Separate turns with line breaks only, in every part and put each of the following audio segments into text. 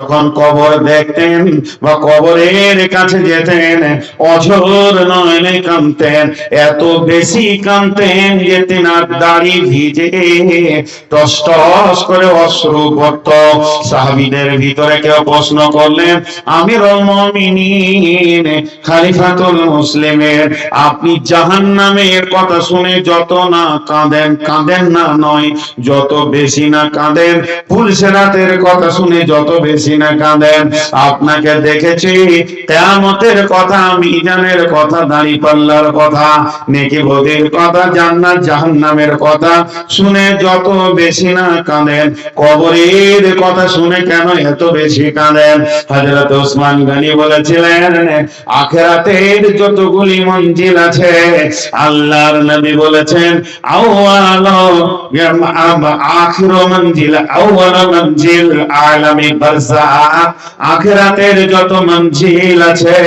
যখন কবর দেখতেন বা কবরের কাছে যেতেন, অঝোর নয়নে কামতেন এত বেশি কামতেন যে তিনার দাড়ি ভিজে টস করে অশ্রু পড়ত সাহাবিদের ভিতরে কেউ প্রশ্ন করলেন আমির মমিনিন, খালিফাতুল মুসলিমের, আপনি জাহান নামের কথা শুনে যত না কাঁদেন কাঁদেন না নয়, যত বেশি না কাঁদেন পুলসেরাতের কথা শুনে যত বেশি না কাঁদেন আপনাকে দেখেছি। কেয়ামতের কথা, মিজানের কথা দাড়ি পাল্লার কথা, নেকি ভোগের কথা, জান্নাত, জাহান্নামের কথা শুনে যত বেশি না কাঁদেন, কবরের কথা শুনে কেন এত বেশি কাঁদেন? হযরত ওসমান গনি বলেছিলেন, আখেরাতের যতগুলি মঞ্জিল আছে, আল্লাহর নবী বলেছেন, আউয়াল আখির মঞ্জিল, আউয়াল মঞ্জিল আলামী আখেরাতের যত মঞ্জিল আছে,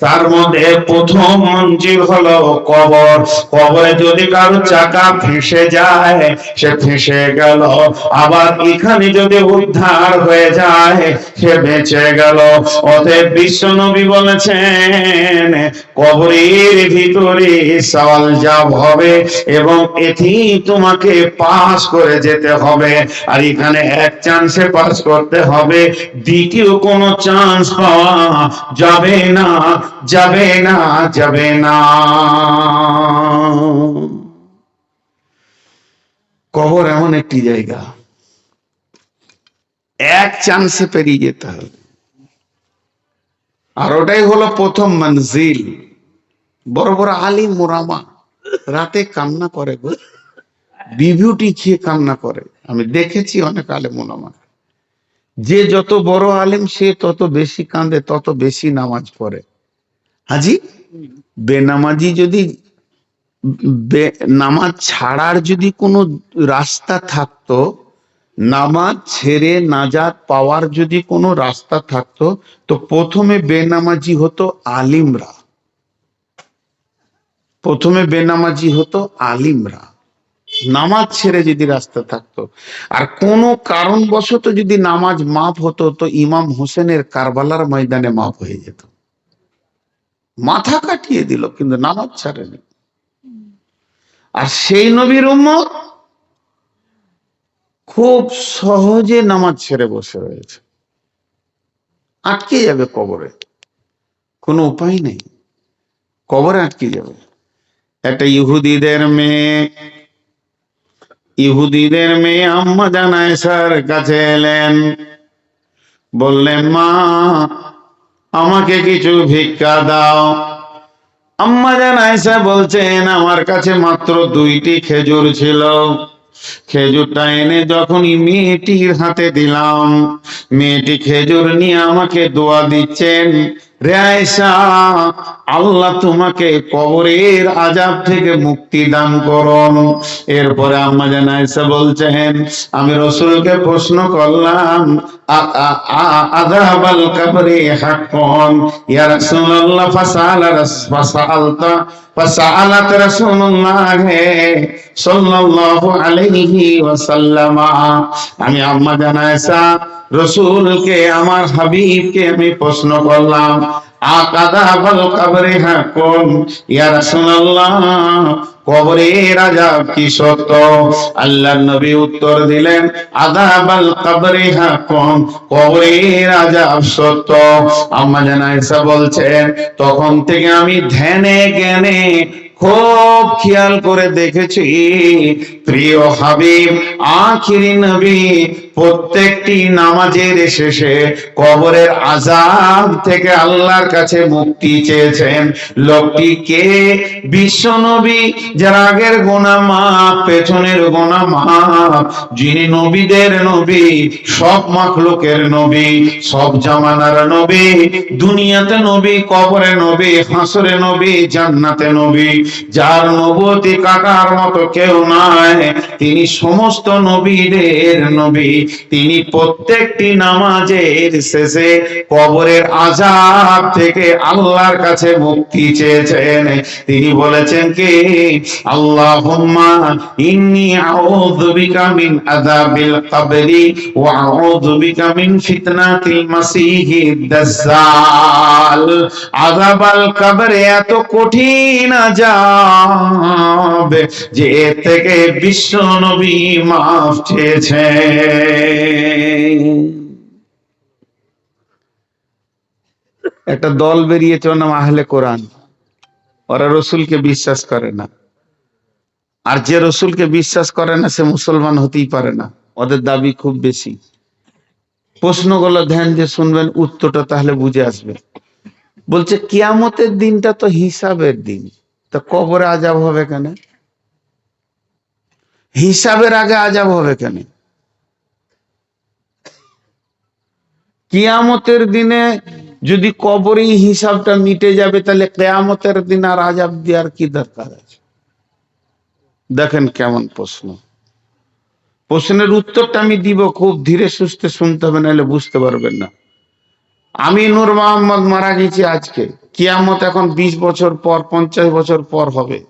তার মধ্যে প্রথম মঞ্জিল হলো কবর। কবরে যদি কারও চাকা ফেসে যায়, সে ফেসে গেল। আবার এখানে যদি উদ্ধার হয়ে যায়, সে বেঁচে গেল। অতএব বিশ্ব নবী বলেছেন, কবরের ভিতরে সওয়াল যাব হবে এবং এটি তোমাকে পাস করে যেতে হবে। আর এখানে এক চান্সে পাস করতে হবে। দ্বিতীয় কোনো চান্স পাওয়া যাবে না যাবে না যাবে না। কবর এমন একটি জায়গা। এক চান্সে পেরিয়ে যেতে হবে। আর ওটাই হলো প্রথম মঞ্জিল। বড় বড় আলী মোরামা রাতে কান্না করে গো। বিভূটি খেয়ে কান্না করে। আমি দেখেছি অনেক আলে মোরামা যে যত বড় আলেম, সে তত বেশি কাঁদে, তত বেশি নামাজ পড়ে। হাজি, বেনামাজি যদি নামাজ ছাড়ার যদি কোনো রাস্তা থাকতো, নামাজ ছেড়ে নাজাত পাওয়ার যদি কোনো রাস্তা থাকতো, তো প্রথমে বেনামাজি হতো আলিমরা। প্রথমে বেনামাজি হতো আলিমরা। নামাজ ছেড়ে যদি রাস্তা থাকতো, আর কোনো কারণবশত যদি নামাজ মাফ হতো, তো ইমাম হোসেনের কারবালার ময়দানে মাফ হয়ে যেত। মাথা কাটিয়ে দিল, কিন্তু নামাজ ছাড়েনি। আর সেই নবীর উম্মত খুব সহজে নামাজ ছেড়ে বসে রয়েছে। আটকে যাবে কবরে। কোনো উপায় নেই। কবরে আটকে যাবে। একটা ইহুদিদের মেয়ে ইহুদিদের মেয়ে আম্মা জানায়, স্যার, কাছে এলেন। বললেন, মা, আমাকে কিছু ভিক্ষা দাও। আম্মা জানাইসা বলছেন, আমার কাছে মাত্র দুইটি খেজুর ছিল। খেজুরটা এনে যখনই মেয়েটির হাতে দিলাম, মেয়েটি খেজুর নিয়ে আমাকে দোয়া দিচ্ছেন আল্লাহ তোমাকে কবরের আজাব থেকে মুক্তি দান করুন। এরপরে আম্মা জানাইসা বলছেন, আমি রসুলকে প্রশ্ন করলাম আদাবাল কবরে হাক্কন? ইয়া রাসূলুল্লাহ ফাসালা রাস- ফাসালতা الله রাসূলুল্লাহ সাল্লাল্লাহু আলাইহি ওয়াসাল্লাম আমি আম্মা জান আয়েশা রসুলকে, আমার হাবিবকে আমি প্রশ্ন করলাম আকাদাবাল কবরে হাকুন? ইয়া রাসূলুল্লাহ কবরের আযাব কি সত্য? আল্লাহর নবী উত্তর দিলেন, আযাবাল কবরে হাকুন কবরের আযাব সত্য। আম্মা জান আয়েশা বলছেন, তখন থেকে আমি ধ্যানে জ্ঞানে খুব খেয়াল করে দেখেছি, প্রিয় হাবিব, আখিরি নবী প্রত্যেকটি নামাজের শেষে কবরের আজাব থেকে আল্লাহর কাছে মুক্তি চেয়েছেন। লোকটি কে বিশ্ব নবী, যার আগের গোনা মাপ পেছনের গোনা মাপ যিনি নবীদের নবী, সব মাখলুকের নবী, সব জামানার নবী, দুনিয়াতে নবী, কবরে নবী, হাসরে নবী, জান্নাতে নবী, যার নবতী কাটার মতো কেউ নাই, তিনি সমস্ত নবীদের নবী। তিনি প্রত্যেকটি নামাজের শেষে কবরের আজাব থেকে আল্লাহর কাছে মুক্তি চেয়েছেন। তিনি বলেছেন কি আযাব যে থেকে বিশ্ব নবী মাফ চেয়েছেন। একটা দল বেরিয়েছে, ওর নাম আহলে কোরআন। ওরা রসুলকে বিশ্বাস করে না। আর যে রসুলকে বিশ্বাস করে না, সে মুসলমান হতেই পারে না। ওদের দাবি খুব বেশি। প্রশ্নগুলো ধ্যান দিয়ে শুনবেন, উত্তরটা তাহলে বুঝে আসবে। বলছে, কিয়ামতের দিনটা তো হিসাবের দিন। তা কবরে আজাব হবে কেন? হিসাবের আগে আজাব হবে কেন? কিয়ামতের দিনে যদি কবরেই হিসাবটা মিটে যাবে, তাহলে কেয়ামতের দিন আর আজাব দেওয়ার কি দরকার আছে? দেখেন কেমন প্রশ্ন। প্রশ্নের উত্তরটা আমি দিব, খুব ধীরে সুস্থে শুনতে হবে, নাহলে বুঝতে পারবেন না। আমি নূর মোহাম্মদ মারা গেছি আজকে। কিয়ামত এখন বিশ বছর পর, পঞ্চাশ বছর পর হবে।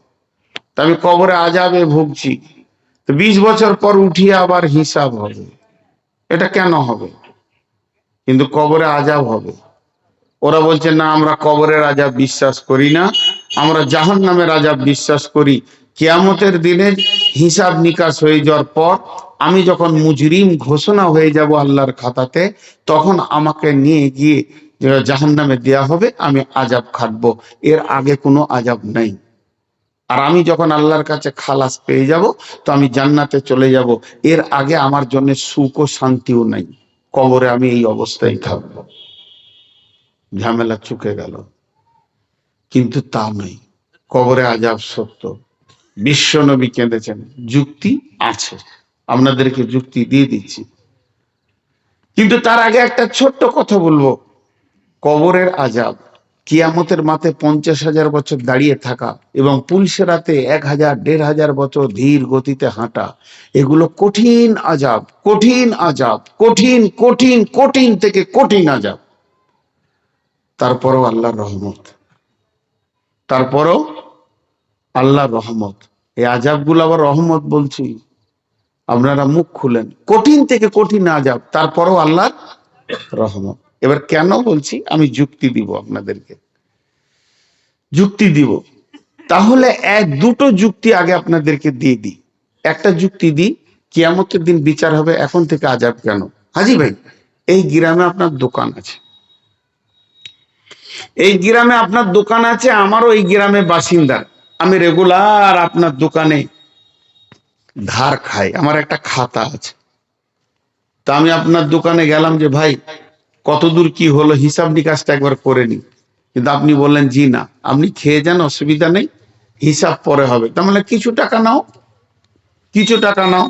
তা আমি কবরে আজাবে ভুগছি। তো বিশ বছর পর উঠিয়ে আবার হিসাব হবে। এটা কেন হবে? কিন্তু কবরে আজাব হবে। ওরা বলছে, না, আমরা কবরের আজাব বিশ্বাস করি না। আমরা জাহান নামের আজাব বিশ্বাস করি। কিয়ামতের দিনে হিসাব নিকাশ হয়ে যাওয়ার পর আমি যখন মুজরিম ঘোষণা হয়ে যাব আল্লাহর খাতাতে, তখন আমাকে নিয়ে গিয়ে জাহান নামে দেওয়া হবে, আমি আজাব খাটব। এর আগে কোনো আজাব নেই। আর আমি যখন আল্লাহর কাছে খালাস পেয়ে যাব, তো আমি জান্নাতে চলে যাব। এর আগে আমার জন্য সুখ ও শান্তিও নাই। কবরে আমি এই অবস্থায় থাকব। ঝামেলা চুকে গেল। কিন্তু তা নয়। কবরে আজাব সত্য। বিশ্ব নবী কেঁদেছেন। যুক্তি আছে। আপনাদেরকে যুক্তি দিয়ে দিচ্ছি। কিন্তু তার আগে একটা ছোট্ট কথা বলব। কবরের আজাব কিয়ামতের মাথে পঞ্চাশ হাজার বছর দাঁড়িয়ে থাকা এবং পুলিশের রাতে এক হাজার, দেড় হাজার বছর ধীর গতিতে হাঁটা, এগুলো কঠিন আজাব কঠিন আজাব, কঠিন কঠিন কঠিন থেকে কঠিন আজাব। তারপরও আল্লাহর রহমত। তারপরও আল্লাহর রহমত। এই আজাবগুলো আবার রহমত বলছি। আপনারা মুখ খুলেন। কঠিন থেকে কঠিন আজাব, তারপরও আল্লাহর রহমত। এবার কেন বলছি? আমি যুক্তি দিব আপনাদেরকে। যুক্তি দিব। তাহলে এক, দুটো যুক্তি আগে আপনাদেরকে দিয়ে দিই। একটা যুক্তি দিই, কিয়ামতের দিন বিচার হবে এখন থেকে আজাব কেন? হাজি ভাই, এই গ্রামে আপনার দোকান আছে। এই গ্রামে আপনার দোকান আছে, আমারও এই গ্রামে বাসিন্দা। আমি রেগুলার আপনার দোকানে ধার খাই, আমার একটা খাতা আছে। তা আমি আপনার দোকানে গেলাম যে, ভাই কতদূর কি হলো হিসাব নিকাশটা একবার করে নি কিন্তু আপনি বললেন, জি না। আপনি খেয়ে যান, অসুবিধা নেই, হিসাব পরে হবে। তার মানে কিছু টাকা নাও, কিছু টাকা নাও।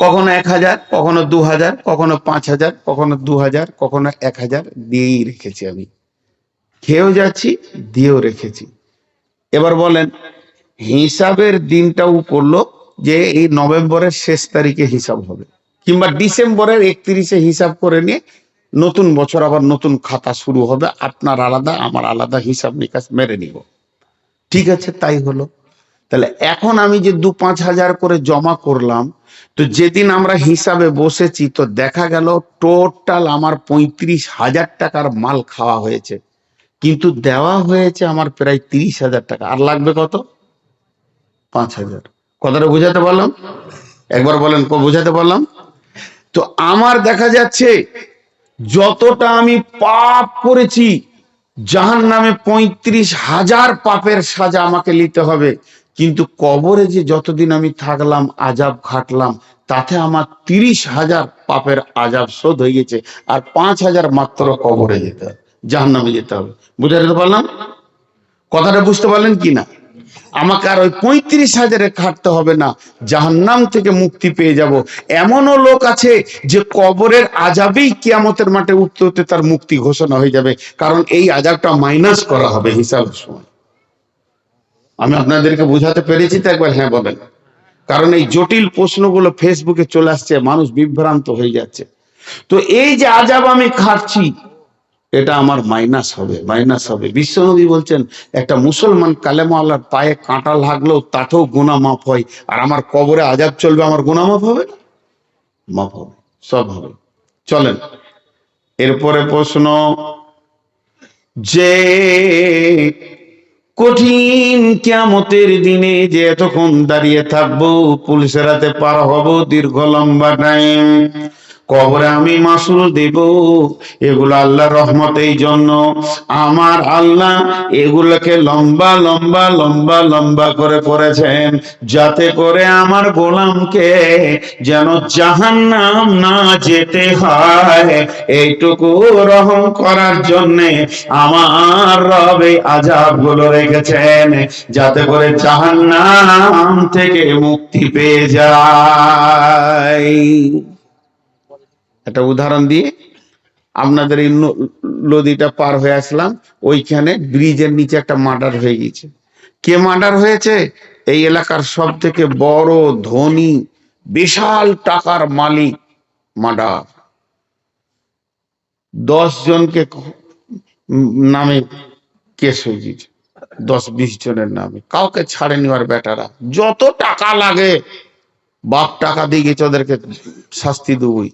কখনো এক হাজার, কখনো দু হাজার, কখনো পাঁচ হাজার, কখনো দু হাজার, কখনো এক হাজার দিয়েই রেখেছি আমি। খেয়েও যাচ্ছি, দিয়েও রেখেছি। এবার বলেন, হিসাবের দিনটাও করল যে এই নভেম্বরের শেষ তারিখে হিসাব হবে। কিংবা ডিসেম্বরের একত্রিশে হিসাব করে নিয়ে নতুন বছর আবার নতুন খাতা শুরু হবে, আপনার আলাদা, আমার আলাদা হিসাব নিকাশ মেরে নিব। ঠিক আছে, তাই হলো। তাহলে এখন আমি যে দু পাঁচ হাজার করে জমা করলাম, তো যেদিন আমরা হিসাবে বসেছি, তো দেখা গেল টোটাল আমার পঁয়ত্রিশ হাজার টাকার মাল খাওয়া হয়েছে। কিন্তু দেওয়া হয়েছে আমার প্রায় তিরিশ হাজার টাকা। আর লাগবে কত? পাঁচ হাজার। কথাটা বুঝাতে পারলাম? একবার বলেন বুঝাতে পারলাম? তো আমার দেখা যাচ্ছে যতটা আমি পাপ করেছি জাহান নামে পঁয়ত্রিশ হাজার পাপের সাজা আমাকে নিতে হবে। কিন্তু কবরে যে যতদিন আমি থাকলাম আজাব খাটলাম তাতে আমার তিরিশ হাজার পাপের আজাব শোধ হয়ে গেছে। আর পাঁচ হাজার মাত্র কবরে যেতে হবে জাহান নামে যেতে হবে। বুঝাতে পারলাম কথাটা বুঝতে পারলেন কি না? আমাকে আর ওই পঁয়ত্রিশ হাজারে খাটতে হবে না। জাহান্নাম থেকে মুক্তি পেয়ে যাব। এমনও লোক আছে যে কবরের আজাবেই কিয়ামতের মাঠে উঠতে উঠতে তার মুক্তি ঘোষণা হয়ে যাবে। কারণ এই আজাবটা মাইনাস করা হবে হিসাবের সময়। আমি আপনাদেরকে বুঝাতে পেরেছি তো একবার হ্যাঁ বলেন। কারণ এই জটিল প্রশ্নগুলো ফেসবুকে চলে আসছে, মানুষ বিভ্রান্ত হয়ে যাচ্ছে। তো এই যে আজাব আমি খাচ্ছি এটা আমার মাইনাস হবে মাইনাস হবে। বিশ্বনবী বলছেন, একটা মুসলমান কালেমা আল্লাহর পায়ে কাঁটা লাগলেও তাতেও গুণা মাফ হয়, আর আমার কবরে আজাব চলবে, আমার গুণা মাফ হবে? না? মাফ হবে, সব হবে। চলেন, এরপরে প্রশ্ন, যে কঠিন কিয়ামতের দিনে যে এতক্ষণ দাঁড়িয়ে থাকব, পুলিশের হাতে পার হব দীর্ঘ লম্বা টাইম কবরে আমি মাসুল দেব। এগুলো আল্লাহ রহমত এই জন্য। আমার আল্লাহ এগুলোকে লম্বা লম্বা লম্বা লম্বা করে করেছেন যাতে করে আমার গোলামকে যেন জাহান্নাম না যেতে হয়। এইটুকু রহম করার জন্যে আমার রবে আজাবগুলো রেখেছেন। যাতে করে জাহান্নাম থেকে মুক্তি পেয়ে যায়। একটা উদাহরণ দিয়ে আপনাদের এই নদীটা পার হয়ে আসলাম, ওইখানে ব্রিজের নিচে একটা মার্ডার হয়ে গেছে কে মার্ডার হয়েছে? এই এলাকার সব থেকে বড় ধনী, বিশাল টাকার মালিক মার্ডার। দশ জনকে নামে কেস হয়ে গেছে দশ বিশ জনের নামে। কাউকে ছাড়ে নেওয়ার বেটারা। যত টাকা লাগে, বাপ টাকা দিয়ে গেছে ওদেরকে শাস্তি দেবই।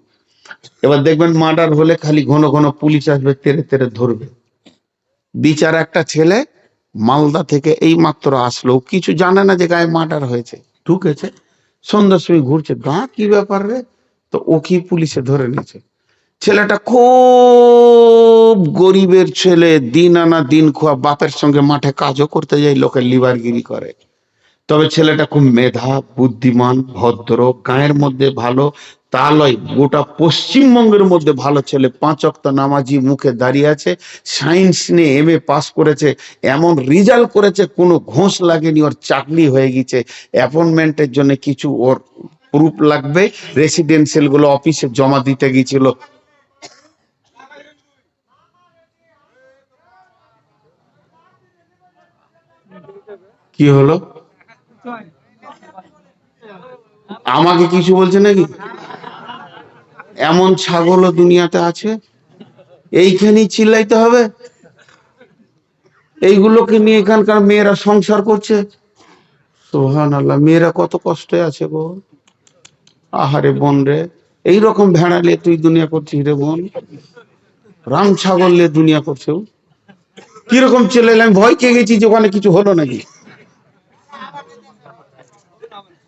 এবার দেখবেন মার্ডার হলে খালি ঘন ঘন পুলিশ আসবে, তেরে তেরে ধরবে। বিচার একটা ছেলে মালদা থেকে এই মাত্র আসলো কিছু জানে না যে গায়ে মার্ডার হয়েছে। ঢুকেছে, সন্ধ্যার সময় ঘুরছে। গা, কি ব্যাপার রে? তো ও কি পুলিশে ধরে নিয়েছে? ছেলেটা খুব গরিবের ছেলে, দিন আনা দিন খোয়া, বাপের সঙ্গে মাঠে কাজও করতে যায়, লোকের লিভারগিরি করে। তবে ছেলেটা খুব মেধা, বুদ্ধিমান, ভদ্র, গায়ের মধ্যে ভালো তা লয় গোটা পশ্চিমবঙ্গের মধ্যে ভালো ছেলে, পাঁচ অক্ত নামাজি মুখে দাঁড়িয়ে আছে, সায়েন্স নিয়ে এম এ পাস করেছে, এমন রেজাল্ট করেছে, কোনো ঘোষ লাগেনি, ওর চাকরি হয়ে গেছে। অ্যাপয়েন্টমেন্টের জন্য কিছু ওর প্রুফ লাগবে রেসিডেন্সিয়ালগুলো অফিসে জমা দিতে গিয়েছিল। কি হলো? আমাকে কিছু বলছে নাকি? এমন ছাগলও দুনিয়াতে আছে। এইখানেই চিল্লাইতে হবে। এইগুলোকে নিয়ে এখানকার মেয়েরা সংসার করছে। সোহান আল্লাহ মেয়েরা কত কষ্টে আছে গো। আহারে বোন রে, এইরকম ভেড়া নিয়ে তুই দুনিয়া করছিস রে বোন। রাম ছাগল নিয়ে দুনিয়া করছে। কীরকম চিল্লাইলাম ভয় খেয়ে গেছি যে ওখানে কিছু হলো নাকি?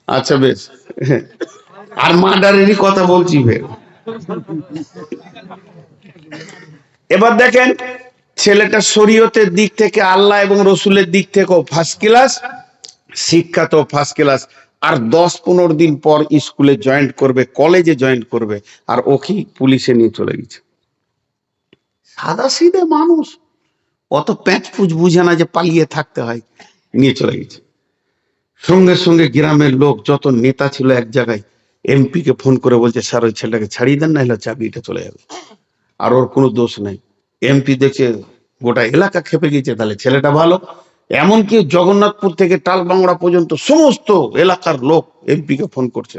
আচ্ছা বেশ। আর মার্ডারেরই কথা বলছি ফের। এবার দেখেন, ছেলেটা শরীয়তের দিক থেকে, আল্লাহ এবং রসুলের দিক থেকেও ফার্স্ট ক্লাস শিক্ষা তো ফার্স্ট ক্লাস আর দশ পনেরো দিন পর স্কুলে জয়েন্ট করবে কলেজে জয়েন্ট করবে, আর ওকে পুলিশে নিয়ে চলে গেছে। সাদা সিধে মানুষ অত প্যাঁচ পুচ বুঝে না যে পালিয়ে থাকতে হয়, নিয়ে চলে গেছে। সঙ্গে সঙ্গে গ্রামের লোক, যত নেতা ছিল এক জায়গায় এমপি কে ফোন করে বলছে, স্যার, ওই ছেলেটাকে ছাড়িয়ে দেন না হলে চাকরিটা চলে যাবে। আর ওর কোনো দোষ নাই। এমপি দেখছে গোটা এলাকা খেপে গেছে তাহলে ছেলেটা ভালো। এমনকি জগন্নাথপুর থেকে টালবাংলা পর্যন্ত সমস্ত এলাকার লোক এমপি কে ফোন করছে।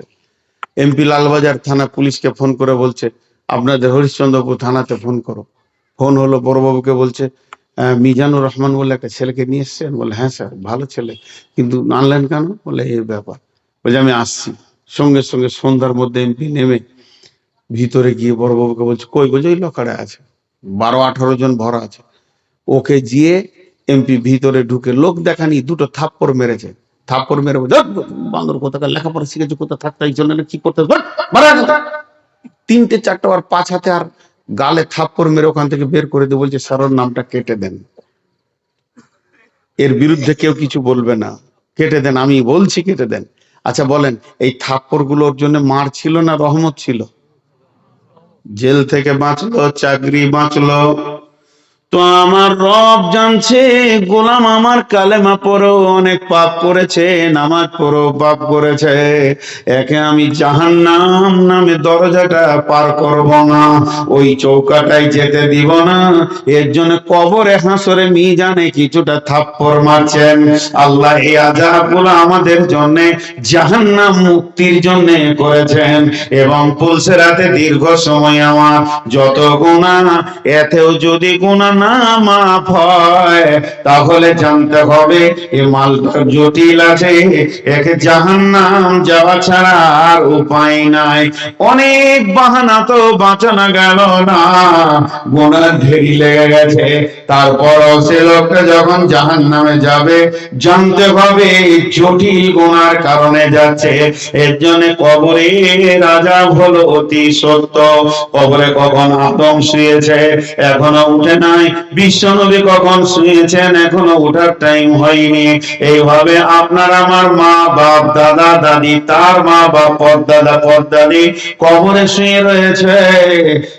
এমপি লালবাজার থানা পুলিশকে ফোন করে বলছে, আপনাদের হরিশ্চন্দ্রপুর থানাতে ফোন করো। ফোন হলো, বড়বাবুকে বলছে মিজানুর রহমান বলে একটা ছেলেকে নিয়ে এসছেন? বলে হ্যাঁ স্যার, ভালো ছেলে। কিন্তু আনলেন কেন? বলে এই ব্যাপার। বলছে, আমি আসছি। সঙ্গে সঙ্গে সন্ধ্যার মধ্যে এমপি নেমে ভিতরে গিয়ে বড়বাবুকে বলছে কই বলছে ওই লকারে আছে। বারো আঠারো জন ভরা আছে। ওকে গিয়ে এমপি ভিতরে ঢুকে লোক দেখানি দুটো থাপ্পড় মেরেছে। থাপ্পড় মেরে বলছে, "ধ্যাৎ, বান্দর কোথাকার লেখাপড়া শিখেছে কোথা থাকতে এই জন্য কি করতে ধ্যাৎ, মারা কোথা?" তিনটে চারটে আর পাঁচ হাতে আর গালে থাপ্পড় মেরে ওখান থেকে বের করে দিয়ে বলছে স্যারের নামটা কেটে দেন। এর বিরুদ্ধে কেউ কিছু বলবে না। কেটে দেন আমি বলছি কেটে দেন। আচ্ছা বলেন, এই থাপ্পরগুলোর জন্য মার ছিল না রহমত ছিল? জেল থেকে বাঁচলো, চাকরি বাঁচলো তো আমার রব জানছে, গোলাম আমার কালেমা পড়েও অনেক পাপ করেছে, নামাজ পড়েও পাপ করেছে। একে আমি জাহান্নাম নামে দরজাটা পার করব না, ওই চৌকাটাই যেতে দিব না। এর জন্য কবরে হাসরে মিজানে কিছুটা থাপ্পড় মারছেন। আল্লাহ এই আজাবগুলো আমাদের জন্য জাহান্নাম মুক্তির জন্য করেছেন। এবং পুলসেরাতে দীর্ঘ সময় আমার যত গুণা এতেও যদি গুণা না মাফ তাহলে জানতে হবে এ মালটা জটিল আছে, একে জাহান্নাম যাওয়া ছাড়া আর উপায় নাই। অনেক বাহানা তো গেল না গোনার ঢেরি লেগে গেছে। তারপরও সে লোকটা যখন জাহান নামে যাবে, জানতে হবে জটিল গোনার কারণে যাচ্ছে। এর জন্য কবরে রাজা হলো অতি সত্য। কবরে কখন আদম শুয়েছে, এখনও উঠে নাই। বিশ্বনবী কখন শুয়েছেন? এখনও উঠার টাইম হয়নি। এইভাবে আপনার আমার মা, বাপ, দাদা, দাদি, তার মা, বাপ পরদাদা পরদাদি কবরে শুয়ে রয়েছে।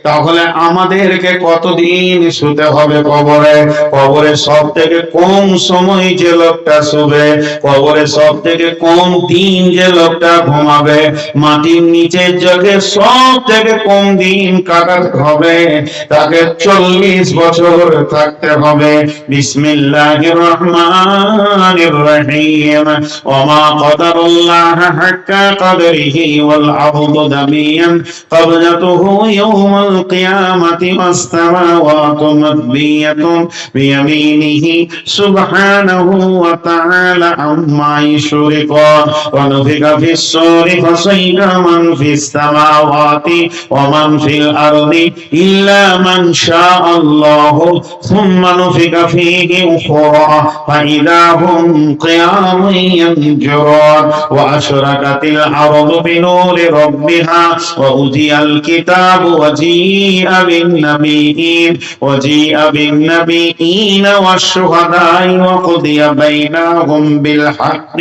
তাহলে আমাদেরকে কতদিন শুতে হবে কবরে? কবরে সব থেকে কম সময় যে লোকটা শুবে? কবরে সব থেকে কম দিন যে লোকটা ঘুমাবে? মাটির নিচের জগে সব থেকে কম দিন কাটাতে হবে? তাকে চল্লিশ বছর থাকতে হবে বিসমিল্লাহির রহমানির রহিম ওমা কদারুল্লাহ হাক্কা কদরিহি ওয়াল আরদু দামিয়ান قبضته يوم القيامة والسماوات مطبية بيمينه سبحانه وتعالى عما يشركون ونفخ في الصور فصيح من في السماوات ومن في الأرض إلا من شاء الله ثم نفخ فيه أخرى فإذا هم قيام ينجرون وأشرقت الأرض بنور ربها وأوتي الكتاب وجيء بالنبيين وجيء بالنبيين والشهداء وقضي بينهم بالحق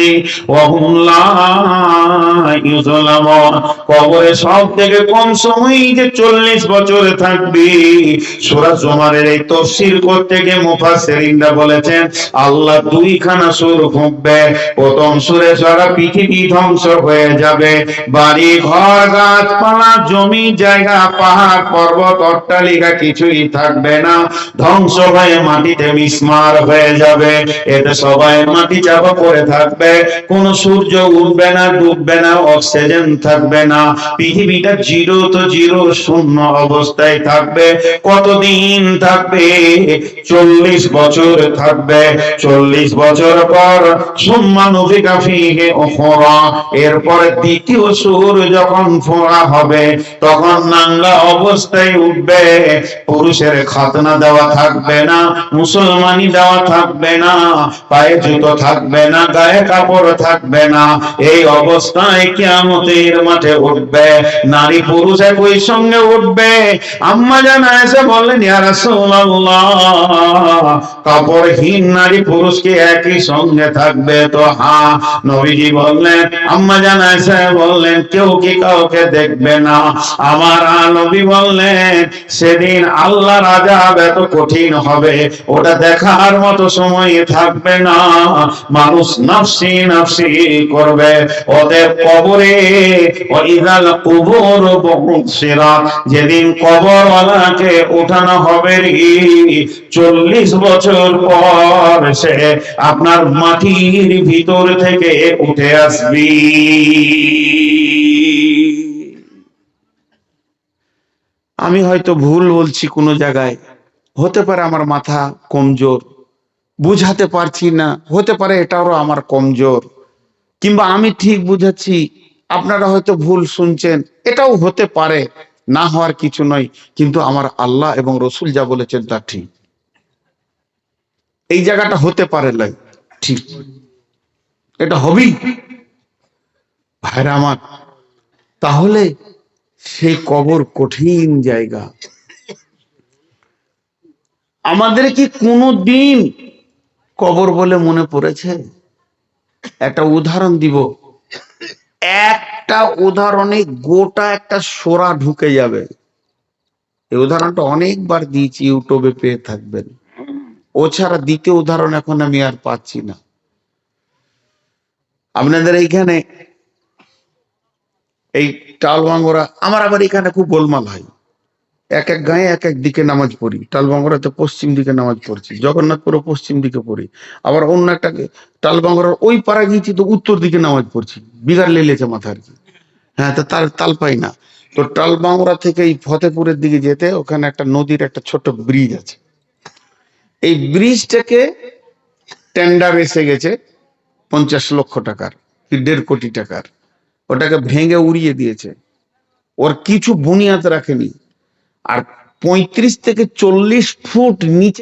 وهم لا يظلمون কবরে সব থেকে কম সময় যে চল্লিশ বছর থাকবি সুরা জমারের এই তফসির করতে গিয়ে মুফাসসিরিনরা বলেছেন, আল্লাহ দুইখানা সুর ফুঁকবে। প্রথম সুরে সারা পৃথিবী ধ্বংস হয়ে যাবে। বাড়ি, ঘর, গাছপালা, জমি, জায়গা, পাহাড়, পর্বত, অট্টালিকা কিছুই থাকবে না। ধ্বংস হয়ে মাটিতে মিসমার হয়ে যাবে। এতে সবাই মাটি চাপা পড়ে থাকবে। কোন সূর্য উঠবে না, ডুববে না, অক্সিজেন থাকবে না। পৃথিবীটা জিরো তো জিরো শূন্য অবস্থায় থাকবে। কতদিন থাকবে চল্লিশ বছর থাকবে। চল্লিশ বছর পর এরপরে দ্বিতীয় সুর যখন ফোঁড়া হবে, তখন অবস্থায় উঠবে। পুরুষের খাতনা দেওয়া থাকবে না, মুসলমানি দেওয়া থাকবে না, পায়ে জুতো থাকবে না, গায়ে কাপড় থাকবে না। এই অবস্থায় কিয়ামতের মাঠে উঠবে। নারী পুরুষ একই সঙ্গে উঠবে। আম্মা জানা এসে বললেন, ইয়া রাসূলুল্লাহ নারী পুরুষ কি একই সঙ্গে থাকবে তো নবীজি বললেন, আম্মা বললেন, কেউ কি কাউকে দেখবে না? আমার নবী বললেন, সেদিন আল্লাহ রাজা এত কঠিন হবে, ওটা দেখার মতো সময় থাকবে না। মানুষ নাফসি নাফসি করবে, ওদের কবরে কুবুর বুসিরাত যেদিন কবরওয়ালাকে উঠানো হবে চল্লিশ বছর পর সে আপনার মাটির ভিতর থেকে উঠে আসবি। আমি হয়তো ভুল বলছি কোনো জায়গায়। হতে পারে আমার মাথা কমজোর। বুঝাতে পারছি না। হতে পারে এটাও আমার কমজোর। কিংবা আমি ঠিক বুঝাচ্ছি আপনারা হয়তো ভুল শুনছেন। এটাও হতে পারে। না হওয়ার কিছু নয়, কিন্তু আমার আল্লাহ এবং রসুল যা বলেছেন তা ঠিক। এই জায়গাটা হতে পারে লাই ঠিক। এটা হবেই। ভাইরা আমার, তাহলে সেই কবর কঠিন জায়গা। আমাদের কি কোনো দিন কবর বলে মনে পড়েছে? একটা উদাহরণ দিব। একটা উদাহরণে গোটা একটা সোরা ঢুকে যাবে। এই উদাহরণটা অনেকবার দিয়েছি, ইউটিউবে পেয়ে থাকবেন। ও ছাড়া দ্বিতীয় উদাহরণ এখন আমি আর পাচ্ছি না। আপনাদের এইখানে এই টালবাঙ্গরা আমার আবার এখানে খুব গোলমাল হয়। এক এক গায়ে এক এক দিকে নামাজ পড়ি। টালবাঙ্গরাতে পশ্চিম দিকে নামাজ পড়ছি জগন্নাথপুরে পশ্চিম দিকে পড়ি। আবার অন্য একটা টালবাঙ্গরার ওই পাড়া গিয়েছি তো উত্তর দিকে নামাজ পড়ছি বিগার লেলেছে মাথা আর কি। হ্যাঁ তো তার তাল পাই না। তো টালবাংরা থেকে এই ফতেপুরের দিকে যেতে ওখানে একটা নদীর একটা ছোট ব্রিজ আছে। এই ব্রিজটাকে টেন্ডার এসে গেছে পঞ্চাশ লক্ষ টাকার কি দেড় কোটি টাকার। ওটাকে ভেঙে উড়িয়ে দিয়েছে। ওর কিছু বুনিয়াদ রাখেনি। আর পঁয়ত্রিশ থেকে চল্লিশ ফুট নিচে